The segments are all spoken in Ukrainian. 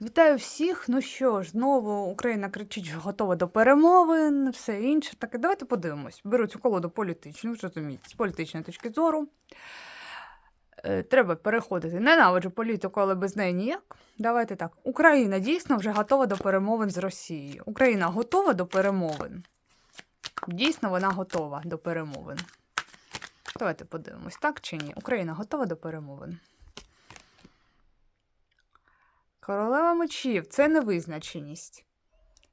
Вітаю всіх. Ну що ж, знову Україна кричить, що готова до перемовин, все інше. Так, давайте подивимось. Беру цю колоду політичну, розумієте, з політичної точки зору. Е, Треба переходити. Ненавиджу політику, але без неї ніяк. Давайте так. Україна дійсно вже готова до перемовин з Росією. Україна готова до перемовин. Дійсно, вона готова до перемовин. Давайте подивимось, так чи ні? Україна готова до перемовин. Королева мечів це невизначеність.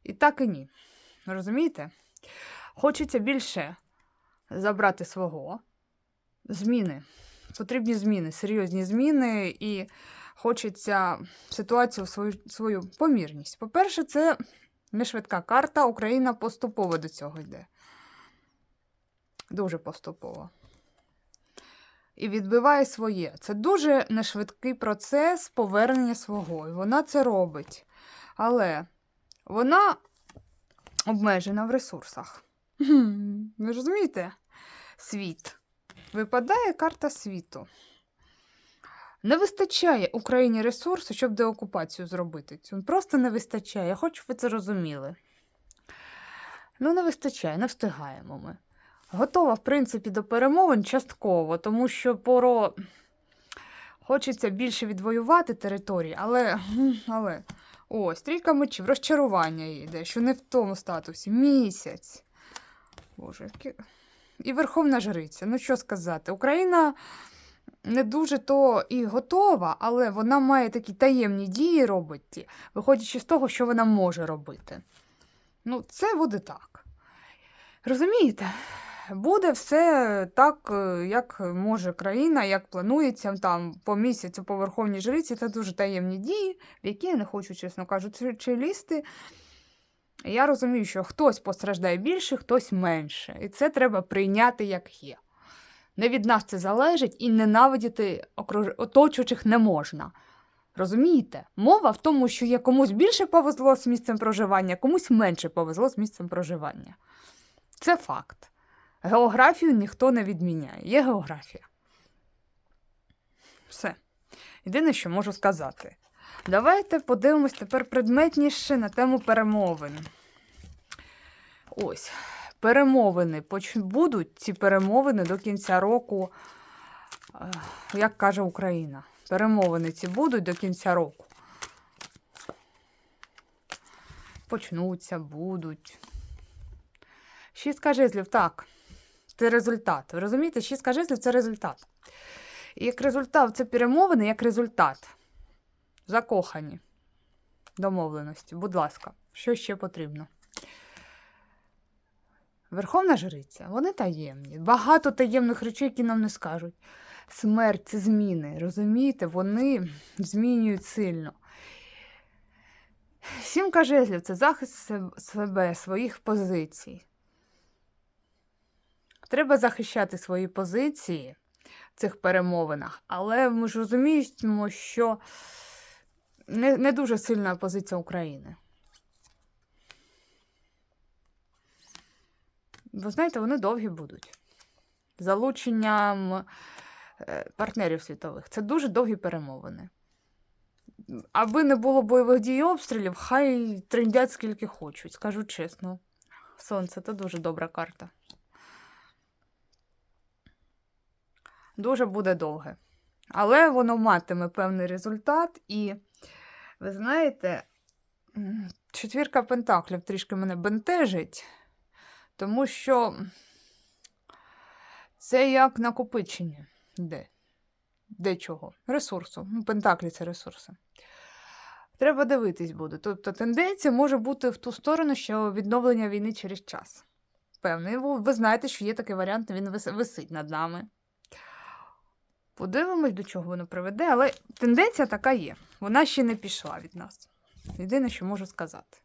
І так і ні. Розумієте? Хочеться більше забрати свого. Зміни. Потрібні зміни, серйозні зміни, і хочеться ситуацію в свою, свою помірність. По-перше, це не швидка карта. Україна поступово до цього йде. Дуже поступово. І відбиває своє. Це дуже нешвидкий процес повернення свого. І вона це робить. Але вона обмежена в ресурсах. Ви розумієте? Світ. Випадає карта світу. Не вистачає Україні ресурсу, щоб деокупацію зробити. Просто не вистачає. Я хочу, щоб ви це розуміли. Ну, не вистачає, не встигаємо ми. Готова, в принципі, до перемовин частково, тому що поро хочеться більше відвоювати території, але. але... О, стрійка мечів, розчарування йде, що не в тому статусі. Місяць. Боже, які... І Верховна Жриця. Ну що сказати, Україна не дуже то і готова, але вона має такі таємні дії робити, виходячи з того, що вона може робити. Ну, це буде так. Розумієте? Буде все так, е, як може країна, як планується там по місяцю по Верховній Жриці. Це дуже таємні дії, в які я не хочу, чесно кажучи, чи лізти. Я розумію, що хтось постраждає більше, хтось менше. І це треба прийняти як є. Не від нас це залежить і ненавидіти оточуючих не можна. Розумієте? Мова в тому, що є комусь більше повезло з місцем проживання, комусь менше повезло з місцем проживання. Це факт. Географію ніхто не відміняє. Є географія. Все. Єдине, що можу сказати. Давайте подивимось тепер предметніше на тему перемовин. Ось. Перемовини будуть ці перемовини до кінця року, е, як каже Україна. Перемовини ці будуть до кінця року. Почнуться, будуть. Шістка жезлів, так. Це результат. Ви розумієте, шістка жезлів це результат. Як результат, це перемовини як результат. Закохані. Домовленості. Будь ласка, що ще потрібно? Верховна жриця, вони таємні. Багато таємних речей, які нам не скажуть. Смерть це зміни. Розумієте, вони змінюють сильно. Сімка жезлів це захист себе, своїх позицій. Треба захищати свої позиції в цих перемовинах, але ми ж розуміємо, що не, не дуже сильна позиція України. Ви знаєте, вони довгі будуть. Залученням е, партнерів світових. Це дуже довгі перемовини. Аби не було бойових дій і обстрілів, хай трендять скільки хочуть, скажу чесно. Сонце це дуже добра карта. Дуже буде довге. Але воно матиме певний результат, і ви знаєте, четвірка пентаклів трішки мене бентежить, тому що це як накопичення. Де? Де чого? Ресурсу. Ну, пентаклі це ресурси. Треба дивитись буде. Тобто тенденція може бути в ту сторону, що відновлення війни через час. Певний. Ви знаєте, що є такий варіант, він висить над нами. Подивимось, до чого воно приведе, але тенденція така є. Вона ще не пішла від нас. Єдине, що можу сказати.